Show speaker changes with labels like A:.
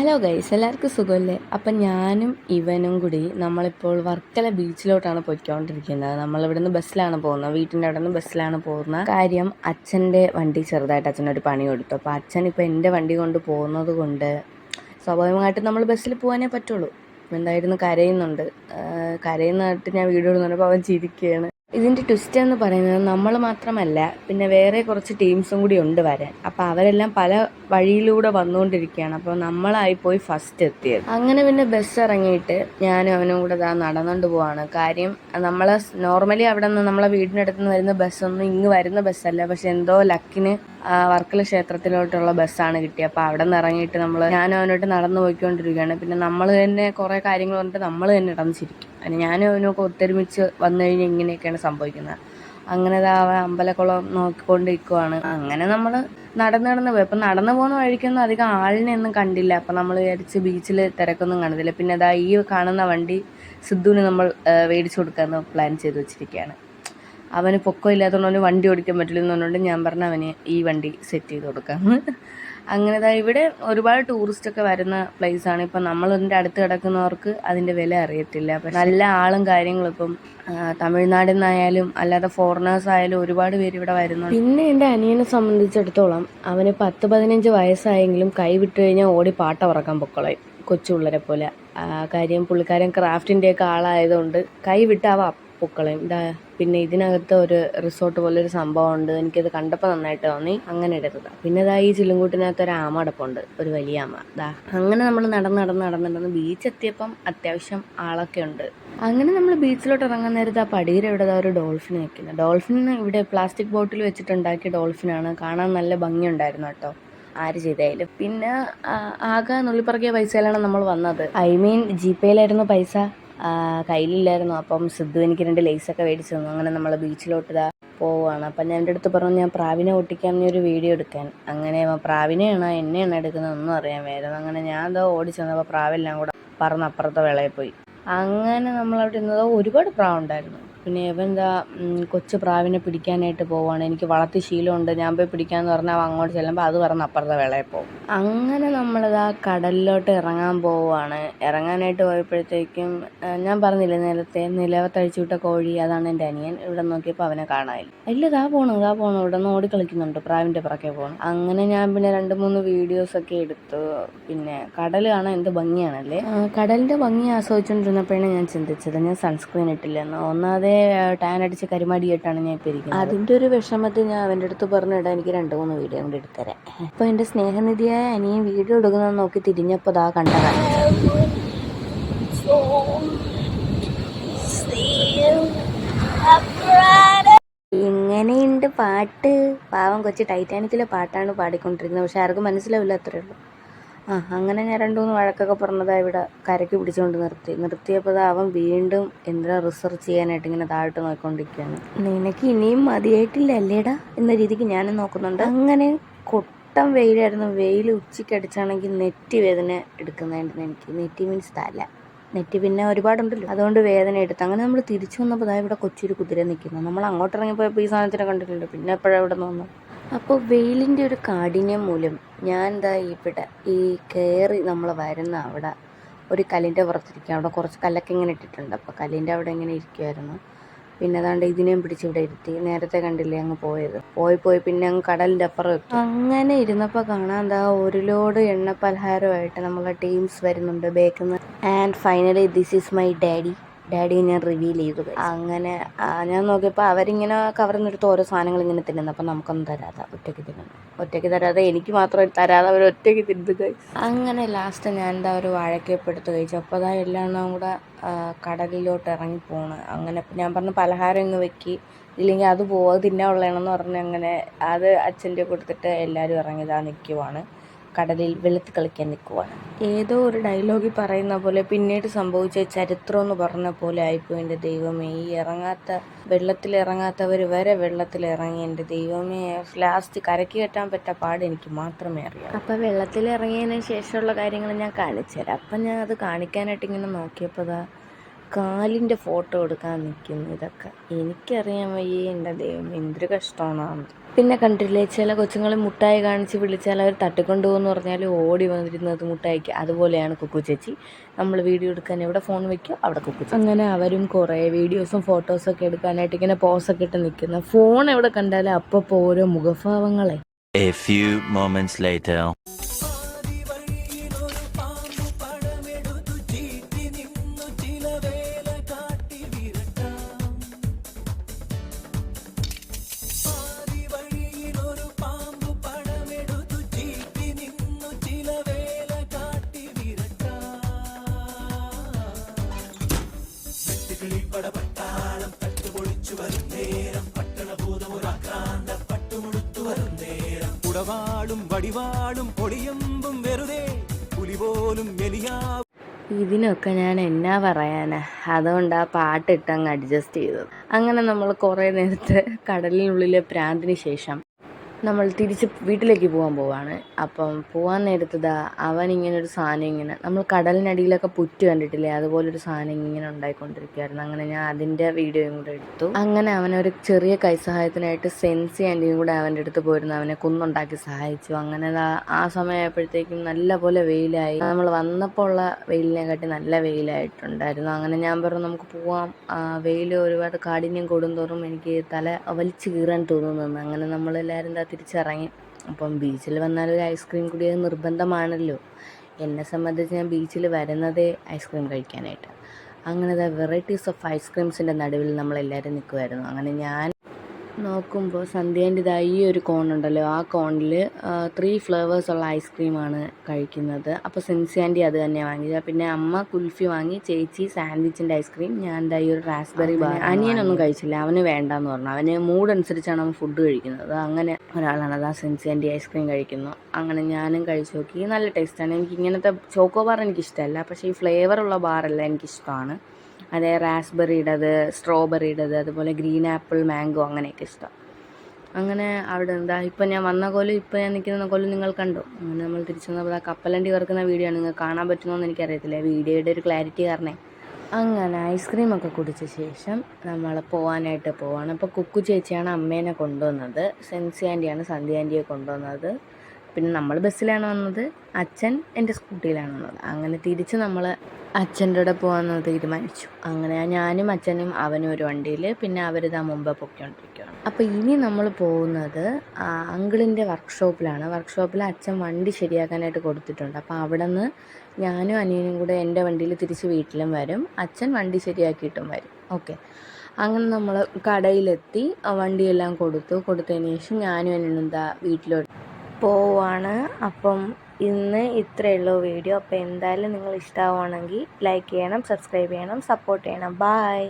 A: Hello guys എല്ലാവർക്കും സുഖമല്ലേ? അപ്പം ഞാനും ഇവനും കൂടി നമ്മളിപ്പോൾ വർക്കല ബീച്ചിലോട്ടാണ് പോയിക്കൊണ്ടിരിക്കുന്നത്. നമ്മളിവിടുന്ന് ബസ്സിലാണ് പോകുന്നത്. വീട്ടിന്റെ അവിടെ നിന്ന് ബസ്സിലാണ് പോകുന്ന കാര്യം അച്ഛന്റെ വണ്ടി ചെറുതായിട്ട് അച്ഛനൊരു പണി കൊടുത്തു. അപ്പോൾ അച്ഛൻ ഇപ്പോൾ എന്റെ വണ്ടി കൊണ്ട് പോകുന്നത് കൊണ്ട് സ്വാഭാവികമായിട്ടും നമ്മൾ ബസ്സിൽ പോകാനേ പറ്റുള്ളൂ. എന്തായിരുന്നു കരയുന്നുണ്ട്. കരയുന്നതായിട്ട് ഞാൻ വീഡിയോ ഇടുന്നുണ്ട്. അപ്പോൾ അവൻ ചിരിക്കുകയാണ്. ഇതിന്റെ ട്വിസ്റ്റ് എന്ന് പറയുന്നത് നമ്മൾ മാത്രമല്ല പിന്നെ വേറെ കുറച്ച് ടീംസും കൂടി ഉണ്ട് വരാൻ. അപ്പോൾ അവരെല്ലാം പല വഴിയിലൂടെ വന്നുകൊണ്ടിരിക്കുകയാണ്. അപ്പോൾ നമ്മളായി പോയി ഫസ്റ്റ് എത്തിയത്. അങ്ങനെ പിന്നെ ബസ് ഇറങ്ങിയിട്ട് ഞാനും അവനും കൂടെ ഇതാ നടന്നുകൊണ്ട് പോവാണ്. കാര്യം നമ്മൾ നോർമലി അവിടെ നിന്ന് നമ്മളെ വീടിനടുത്ത് നിന്ന് വരുന്ന ബസ്സൊന്നും ഇങ്ങ് വരുന്ന ബസ്സല്ല പക്ഷെ എന്തോ ലക്കിന് വർക്കല ക്ഷേത്രത്തിലോട്ടുള്ള ബസ്സാണ് കിട്ടിയത് അപ്പോൾ അവിടെ നിന്ന് ഇറങ്ങിയിട്ട് നമ്മൾ ഞാനും അവനോട്ട് നടന്നു പോയിക്കൊണ്ടിരിക്കുകയാണ് പിന്നെ നമ്മൾ തന്നെ കുറേ കാര്യങ്ങൾ പറഞ്ഞിട്ട് നമ്മൾ തന്നെ ചിരിക്കും. അതിന് ഞാനും അവനൊക്കെ ഒത്തൊരുമിച്ച് വന്നു കഴിഞ്ഞാൽ ഇങ്ങനെയൊക്കെയാണ് സംഭവിക്കുന്നത്. അങ്ങനെ അവൻ അമ്പലക്കുളം നോക്കിക്കൊണ്ടിരിക്കുവാണ്. അങ്ങനെ നമ്മൾ നടന്ന് നടന്ന് പോയി. അപ്പം നടന്നു പോകുന്ന വഴിക്കൊന്നും അധികം ആളിനെ ഒന്നും കണ്ടില്ല. അപ്പം നമ്മൾ വിചാരിച്ച് ബീച്ചിൽ തിരക്കൊന്നും കാണുന്നില്ല. പിന്നെ അതാ ഈ കാണുന്ന വണ്ടി സിദ്ധുവിന് നമ്മൾ മേടിച്ചു കൊടുക്കാമെന്ന് പ്ലാൻ ചെയ്ത് വെച്ചിരിക്കുകയാണ് അവന് പൊക്കം ഇല്ലാത്തതുകൊണ്ട് അവന് വണ്ടി ഓടിക്കാൻ പറ്റില്ല എന്ന് പറഞ്ഞുകൊണ്ട് ഞാൻ പറഞ്ഞ അവന് ഈ വണ്ടി സെറ്റ് ചെയ്ത് കൊടുക്കാമെന്ന് അങ്ങനെ ഇവിടെ ഒരുപാട് ടൂറിസ്റ്റ് ഒക്കെ വരുന്ന ആണ്. ഇപ്പം നമ്മളിതിന്റെ അടുത്ത് കിടക്കുന്നവർക്ക് അതിന്റെ വില അറിയത്തില്ല. അപ്പം നല്ല ആളും കാര്യങ്ങളും ഇപ്പം തമിഴ്നാട്ടിൽ നിന്നായാലും അല്ലാതെ ഫോറിനേഴ്സ് ആയാലും ഒരുപാട് പേര് ഇവിടെ വരുന്നുണ്ട്. പിന്നെ എന്റെ അനിയനെ സംബന്ധിച്ചിടത്തോളം അവന് പത്ത് പതിനഞ്ച് വയസ്സായെങ്കിലും കൈ വിട്ട് കഴിഞ്ഞാൽ ഓടി പാട്ട ഉറക്കാൻ പൊക്കളയും കൊച്ചു പിള്ളേരെ പോലെ കാര്യം പുള്ളിക്കാരൻ ക്രാഫ്റ്റിന്റെയൊക്കെ ആളായതുകൊണ്ട് കൈ വിട്ട് പൊക്കളയും ഇതാ പിന്നെ ഇതിനകത്ത് ഒരു റിസോർട്ട് പോലെ ഒരു സംഭവം ഉണ്ട് എനിക്കത് കണ്ടപ്പോൾ നന്നായിട്ട് തോന്നി. അങ്ങനെ എടുത്തത് പിന്നെ ഇതാ ഈ ചില്ലുംകൂട്ടിനകത്ത് ഒരു ആമ അടപ്പുണ്ട്. ഒരു വലിയ ആമ. ദാ അങ്ങനെ നമ്മൾ നടന്ന് നടന്ന് നടന്ന് നടന്ന് ബീച്ച് എത്തിയപ്പം അത്യാവശ്യം ആളൊക്കെ ഉണ്ട്. അങ്ങനെ നമ്മൾ ബീച്ചിലോട്ട് ഇറങ്ങാൻ നേരത്ത് ആ പടിയുടെ ഇവിടെ ഒരു ഡോൾഫിൻ നിൽക്കുന്നത് ഡോൾഫിൻ ഇവിടെ പ്ലാസ്റ്റിക് ബോട്ടിൽ വെച്ചിട്ടുണ്ടാക്കിയ ഡോൾഫിനാണ് കാണാൻ നല്ല ഭംഗിയുണ്ടായിരുന്നു കേട്ടോ. ആര് ചെയ്തായാലും. പിന്നെ ആകെ നുള്ളിപ്പറക്കിയ പൈസയിലാണ് നമ്മൾ വന്നത്. ഐ മീൻ ജി പേയിലായിരുന്നു പൈസ. കയ്യിലില്ലായിരുന്നു. അപ്പം സിദ്ധു എനിക്ക് രണ്ട് ലേസൊക്കെ മേടിച്ചു തന്നു. അങ്ങനെ നമ്മൾ ബീച്ചിലോട്ട് ഇതാ പോവുകയാണ് അപ്പം ഞാൻ എന്റെ അടുത്ത് പറഞ്ഞു ഞാൻ പ്രാവിനെ ഓട്ടിക്കാൻ നീ ഒരു വീഡിയോ എടുക്കാൻ. അങ്ങനെ പ്രാവിനെയാണ് എന്നെയാണോ എടുക്കുന്നത് ഒന്നും അറിയാൻ വേദന അങ്ങനെ ഞാൻ അതോ ഓടി ചെന്നപ്പോൾ പ്രാവെല്ലാം കൂടെ പറന്ന് അപ്പുറത്തെ വിളയിൽ പോയി. അങ്ങനെ നമ്മളവിടെ ഇരുന്നത് ഒരുപാട് പ്രാവുണ്ടായിരുന്നു. പിന്നെ ഇവൻ എന്താ കൊച്ചു പ്രാവിനെ പിടിക്കാനായിട്ട് പോവാണ്. എനിക്ക് വളർത്തി ശീലമുണ്ട്. ഞാൻ പോയി പിടിക്കാന്ന് പറഞ്ഞാൽ അവൻ അങ്ങോട്ട് ചെല്ലുമ്പോൾ അത് പറഞ്ഞ് അപ്പുറത്തെ വിളയിൽ പോകും. അങ്ങനെ നമ്മളിതാ കടലിലോട്ട് ഇറങ്ങാൻ പോവുകയാണ് ഇറങ്ങാനായിട്ട് പോയപ്പോഴത്തേക്കും ഞാൻ പറഞ്ഞില്ലേ നേരത്തെ നിലവത്തഴിച്ചു വിട്ട കോഴി അതാണ് എന്റെ അനിയൻ. ഇവിടെ നോക്കിയപ്പോൾ അവനെ കാണാനില്ല ഇല്ല. ഇതാ പോണു ഇതാ പോണു. ഇവിടെ നിന്ന് ഓടി കളിക്കുന്നുണ്ട്. പ്രാവിന്റെ പുറക്കെ പോകണം അങ്ങനെ ഞാൻ പിന്നെ രണ്ട് മൂന്ന് വീഡിയോസൊക്കെ എടുത്തു. പിന്നെ കടൽ കാണാൻ എന്ത് ഭംഗിയാണല്ലേ? കടലിന്റെ ഭംഗി ആസ്വദിച്ചുകൊണ്ടിരുന്നപ്പോഴാണ് ഞാൻ ചിന്തിച്ചത്. ഞാൻ സൺസ്ക്രീൻ ഇട്ടില്ലെന്ന്? ഒന്നാതെ ടാൻ അടിച്ച് കരിമാടിയായിട്ടാണ് ഞാൻ ഇപ്പോൾ ഇരിക്കുന്നത്. ഒരു വിഷമത്തിൽ ഞാൻ അവന്റെ അടുത്ത് പറഞ്ഞിടാൻ എനിക്ക് രണ്ട് മൂന്ന് വീഡിയോ കൂടി എടുത്തരാം. അപ്പോൾ എന്റെ സ്നേഹനിധിയായ അനിയൻ വീഡിയോ എടുക്കുന്നത് നോക്കി തിരിഞ്ഞപ്പോൾ ദാ കണ്ട ഇങ്ങനെയുണ്ട് പാട്ട്. പാവം കൊച്ചു ടൈറ്റാനിക്കിലെ പാട്ടാണ് പാടിക്കൊണ്ടിരിക്കുന്നത് പക്ഷെ ആർക്കും മനസ്സിലാവില്ല അത്രേ ഉള്ളൂ. ആ അങ്ങനെ ഞാൻ രണ്ടു മൂന്ന് വഴക്കൊക്കെ പറഞ്ഞതാ ഇവിടെ കരയ്ക്ക് പിടിച്ചുകൊണ്ട് നിർത്തി. നിർത്തിയപ്പോൾ അവൻ വീണ്ടും എന്തിനാ റിസർച്ച് ചെയ്യാനായിട്ട് ഇങ്ങനെ താഴോട്ട് നോക്കിക്കൊണ്ടിരിക്കുകയാണ്. നിനക്ക് ഇനിയും മതിയായിട്ടില്ല അല്ലേടാ എന്ന രീതിക്ക് ഞാനും നോക്കുന്നുണ്ട്. അങ്ങനെ കൊട്ടം വെയിലായിരുന്നു. വെയിൽ ഉച്ചയ്ക്ക് അടിച്ചാണെങ്കിൽ നെറ്റി വേദന എടുക്കുന്നതായിരുന്നു എനിക്ക്. നെറ്റി മീൻസ് തല. നെറ്റ് പിന്നെ ഒരുപാടുണ്ടല്ലോ. അതുകൊണ്ട് വേദന എടുത്ത്. അങ്ങനെ നമ്മൾ തിരിച്ചു വന്നപ്പോൾ ഇവിടെ കൊച്ചൊരു കുതിര നിൽക്കുന്നു. നമ്മൾ അങ്ങോട്ട് ഇറങ്ങിപ്പോയപ്പോൾ ഈ സാധനത്തിനെ കണ്ടിട്ടുണ്ട് പിന്നെ എപ്പോഴാണ് ഇവിടെ നിന്ന് അപ്പോൾ വെയിലിന്റെ ഒരു കാഠിന്യം മൂലം ഞാൻ എന്താ ഇവിടെ ഈ കയറി നമ്മൾ വരുന്ന അവിടെ ഒരു കല്ലിന്റെ പുറത്തിരിക്കുക അവിടെ കുറച്ച് കല്ലൊക്കെ ഇങ്ങനെ ഇട്ടിട്ടുണ്ട്. അപ്പോൾ കല്ലിന്റെ അവിടെ ഇങ്ങനെ ഇരിക്കുമായിരുന്നു പിന്നെ അതാണ്ട് ഇതിനെയും പിടിച്ച് ഇവിടെ ഇരുത്തി. നേരത്തെ കണ്ടില്ലേ അങ്ങ് പോയത്. പോയി പോയി പിന്നെ അങ്ങ് കടലിന്റെ അപ്പുറം എത്തി. അങ്ങനെ ഇരുന്നപ്പോൾ കാണാൻ എന്താ ഒരു ലോഡ് എണ്ണ പലഹാരമായിട്ട് നമ്മളെ ടീംസ് വരുന്നുണ്ട് ബേക്കുന്ന. And finally this is my daddy. ഡാഡിയെ ഞാൻ റിവീൽ ചെയ്തു. അങ്ങനെ ഞാൻ നോക്കിയപ്പോൾ അവരിങ്ങനെ കവർന്നെടുത്ത് ഓരോ സാധനങ്ങൾ ഇങ്ങനെ തിന്നുന്നു. അപ്പം നമുക്കൊന്നും തരാതെ ഒറ്റയ്ക്ക് തിന്നുന്നു. ഒറ്റയ്ക്ക് തരാതെ എനിക്ക് മാത്രം തരാതെ അവർ ഒറ്റയ്ക്ക് തിന്നു guys. അങ്ങനെ ലാസ്റ്റ് ഞാൻ എന്താ ഒരു വാഴക്കയപ്പം എടുത്ത് കഴിച്ചു. അപ്പോൾ അതാ എല്ലാം കൂടെ കടലിലോട്ട് ഇറങ്ങി പോണ്. അങ്ങനെ ഞാൻ പറഞ്ഞ പലഹാരം ഇങ്ങ് വെക്കി. ഇല്ലെങ്കിൽ അത് പോവാ അത് തിന്നാനുള്ളതാണെന്ന് പറഞ്ഞ് അങ്ങനെ അത് അച്ഛന്റെ കൊടുത്തിട്ട് എല്ലാവരും ഇറങ്ങിയതാ നിൽക്കുവാണ് കടലിൽ വെളുത്ത് കളിക്കാൻ നിൽക്കുവാണ്. ഏതോ ഒരു ഡയലോഗിൽ പറയുന്ന പോലെ പിന്നീട് സംഭവിച്ച ചരിത്രം എന്ന് പറഞ്ഞ പോലെ ആയിപ്പോയി. എന്റെ ദൈവമേ ഈ ഇറങ്ങാത്ത വെള്ളത്തിൽ ഇറങ്ങാത്തവർ വരെ വെള്ളത്തിൽ ഇറങ്ങി. എന്റെ ദൈവമേ ലാസ്റ്റ് കരക്ക് കെട്ടാൻ പറ്റ പാട് എനിക്ക് മാത്രമേ അറിയാം അപ്പം വെള്ളത്തിൽ ഇറങ്ങിയതിന് ശേഷമുള്ള കാര്യങ്ങൾ ഞാൻ കാണിച്ചു തരാം. അപ്പം ഞാൻ അത് കാണിക്കാനായിട്ട് ഇങ്ങനെ നോക്കിയപ്പോൾ കാലിന്റെ ഫോട്ടോ എടുക്കാൻ നിൽക്കുന്നു ഇതൊക്കെ. എനിക്കറിയാൻ വയ്യേ എന്റെ ദൈവം എന്തൊരു കഷ്ടമാണെന്ന്. പിന്നെ കണ്ടില്ലേ ചില കൊച്ചുങ്ങൾ മുട്ടായി കാണിച്ച് വിളിച്ചാൽ അവർ തട്ടിക്കൊണ്ടു പോകുമെന്ന് പറഞ്ഞാൽ ഓടി വന്നിരുന്നത് മുട്ടായിക്ക്. അതുപോലെയാണ് കുക്കു ചേച്ചി. നമ്മൾ വീഡിയോ എടുക്കാൻ എവിടെ ഫോൺ വെക്കുക അവിടെ കുക്കു അങ്ങനെ അവരും കുറേ വീഡിയോസും ഫോട്ടോസൊക്കെ എടുക്കാനായിട്ട് ഇങ്ങനെ പോസൊക്കെ ഇട്ട് നിൽക്കുന്ന ഫോൺ എവിടെ കണ്ടാലും അപ്പോൾ ഓരോ മുഖഭാവങ്ങളെ.
B: A few moments later.
C: കുടവാളും വടിവാളും പൊടിയമ്പും വെറുതെ പുലി പോലും
A: ഇതിനൊക്കെ ഞാൻ എന്നാ പറയാനാ? അതുകൊണ്ട് ആ പാട്ടിട്ട് അങ്ങ് അഡ്ജസ്റ്റ് ചെയ്തത്. അങ്ങനെ നമ്മൾ കുറേ നേരത്തെ കടലിനുള്ളിലെ പ്രാന്തിന് ശേഷം നമ്മൾ തിരിച്ച് വീട്ടിലേക്ക് പോകാൻ പോവാണ്. അപ്പം പോകാൻ നേരത്തതാ അവൻ ഇങ്ങനെ ഒരു സാധനം ഇങ്ങനെ നമ്മൾ കടലിനടിയിലൊക്കെ പുറ്റ് കണ്ടിട്ടില്ലേ? അതുപോലൊരു സാധനം ഇങ്ങനെ ഉണ്ടായിക്കൊണ്ടിരിക്കുകയായിരുന്നു അങ്ങനെ ഞാൻ അതിന്റെ വീഡിയോയും കൂടെ എടുത്തു. അങ്ങനെ അവനൊരു ചെറിയ കൈസഹായത്തിനായിട്ട് സെൻസി ആന്റിയും കൂടെ അവന്റെ അടുത്ത് പോയിരുന്നു. അവനെ കുന്നുണ്ടാക്കി സഹായിച്ചു. അങ്ങനെ ആ സമയമായപ്പോഴത്തേക്കും നല്ല പോലെ വെയിലായി. നമ്മൾ വന്നപ്പോൾ ഉള്ള വെയിലിനെക്കാട്ടി നല്ല വെയിലായിട്ടുണ്ടായിരുന്നു. അങ്ങനെ ഞാൻ പറഞ്ഞു നമുക്ക് പോവാം. വെയിൽ ഒരുപാട് കാഠിന്യം കൂടുന്തോറും എനിക്ക് തല വലിച്ചു കീറാൻ തോന്നുന്നു. അങ്ങനെ നമ്മളെല്ലാവരും തിരിച്ചിറങ്ങി. അപ്പം ബീച്ചിൽ വന്നാൽ ഒരു ഐസ്ക്രീം കൂടി നിർബന്ധമാണല്ലോ. എന്നെ സംബന്ധിച്ച് ഞാൻ ബീച്ചിൽ വരുന്നതേ ഐസ്ക്രീം കഴിക്കാനായിട്ട്. അങ്ങനത്തെ വെറൈറ്റീസ് ഓഫ് ഐസ്ക്രീംസിന്റെ നടുവിൽ നമ്മളെല്ലാവരും നിൽക്കുമായിരുന്നു അങ്ങനെ ഞാൻ നോക്കുമ്പോൾ സന്ധ്യേന്റെ ഇതാ ഈ ഒരു കോണുണ്ടല്ലോ ആ കോണിൽ ത്രീ ഫ്ലേവേഴ്സ് ഉള്ള ഐസ്ക്രീമാണ് കഴിക്കുന്നത്. അപ്പോൾ സെൻസിയാന്റെ അത് തന്നെ വാങ്ങിയത് പിന്നെ അമ്മ കുൽഫി വാങ്ങി ചേച്ചി സാൻഡ്വിച്ചിന്റെ ഐസ്ക്രീം ഞാൻ എന്താ ഈ ഒരു റാസ്ബെറി ബാർ അനിയനൊന്നും കഴിച്ചില്ല. അവന് വേണ്ടാന്ന് പറഞ്ഞു. അവന് മൂഡ് അനുസരിച്ചാണ് അവൻ ഫുഡ് കഴിക്കുന്നത്. അങ്ങനെ ഒരാളാണ് അതാ ആ സെൻസിയാന്റെ ഐസ്ക്രീം കഴിക്കുന്നു. അങ്ങനെ ഞാനും കഴിച്ചു നോക്കി. നല്ല ടേസ്റ്റാണ് എനിക്ക് ഇങ്ങനത്തെ ചോക്കോ ബാർ എനിക്കിഷ്ടമല്ല പക്ഷേ ഈ ഫ്ലേവറുള്ള ബാറെല്ലാം എനിക്കിഷ്ടമാണ്. അതേ റാസ്ബെറിയുടേത് സ്ട്രോബെറിയുടേത് അതുപോലെ ഗ്രീൻ ആപ്പിൾ മാംഗോ അങ്ങനെയൊക്കെ ഇഷ്ടം. അങ്ങനെ അവിടെ എന്താ ഇപ്പം ഞാൻ വന്ന കൊല്ലം ഇപ്പം ഞാൻ നിൽക്കുന്ന കൊല്ലം നിങ്ങൾ കണ്ടു? അങ്ങനെ നമ്മൾ തിരിച്ചു വന്നപ്പോൾ ആ കപ്പലണ്ടി വറുക്കുന്ന വീഡിയോ ആണ്. നിങ്ങൾക്ക് കാണാൻ പറ്റുമോയെന്ന് എനിക്കറിയത്തില്ല. വീഡിയോയുടെ ഒരു ക്ലാരിറ്റി കാരണേ. അങ്ങനെ ഐസ്ക്രീം ഒക്കെ കുടിച്ച ശേഷം നമ്മൾ പോകാനായിട്ട് പോവാണ്. അപ്പോൾ കുക്കു ചേച്ചിയാണ് അമ്മേനെ കൊണ്ടുവന്നത്. സെൻസി ആന്റിയാണ് സന്ധ്യ ആന്റിയെ കൊണ്ടുവന്നത്. പിന്നെ നമ്മൾ ബസ്സിലാണ് വന്നത്. അച്ഛൻ എന്റെ സ്കൂട്ടിയിലാണ് വന്നത്. അങ്ങനെ തിരിച്ച് നമ്മൾ അച്ഛന്റെ കൂടെ പോകാമെന്ന് തീരുമാനിച്ചു. അങ്ങനെ ഞാനും അച്ഛനും അവനും ഒരു വണ്ടിയിൽ പിന്നെ അവരിതാ മുമ്പ് പൊയ്ക്കൊണ്ടിരിക്കുകയാണ് അപ്പോൾ ഇനി നമ്മൾ പോകുന്നത് അങ്കിളിന്റെ വർക്ക്ഷോപ്പിലാണ്. വർക്ക്ഷോപ്പിൽ അച്ഛൻ വണ്ടി ശരിയാക്കാനായിട്ട് കൊടുത്തിട്ടുണ്ട്. അപ്പോൾ അവിടെ നിന്ന് ഞാനും അനിയനും കൂടെ എന്റെ വണ്ടിയിൽ തിരിച്ച് വീട്ടിലും വരും. അച്ഛൻ വണ്ടി ശരിയാക്കിയിട്ടും വരും. ഓക്കെ. അങ്ങനെ നമ്മൾ കടയിലെത്തി വണ്ടിയെല്ലാം കൊടുത്തു. കൊടുത്തതിന് ശേഷം ഞാനും അനിയനും എന്താ വീട്ടിലോട്ട് പോവാണ്. അപ്പം ഇന്ന് ഇത്രയേ ഉള്ളൂ വീഡിയോ. അപ്പോൾ എന്തായാലും നിങ്ങൾ ഇഷ്ടമാവുകയാണെങ്കിൽ ലൈക്ക് ചെയ്യണം സബ്സ്ക്രൈബ് ചെയ്യണം സപ്പോർട്ട് ചെയ്യണം. ബായ്.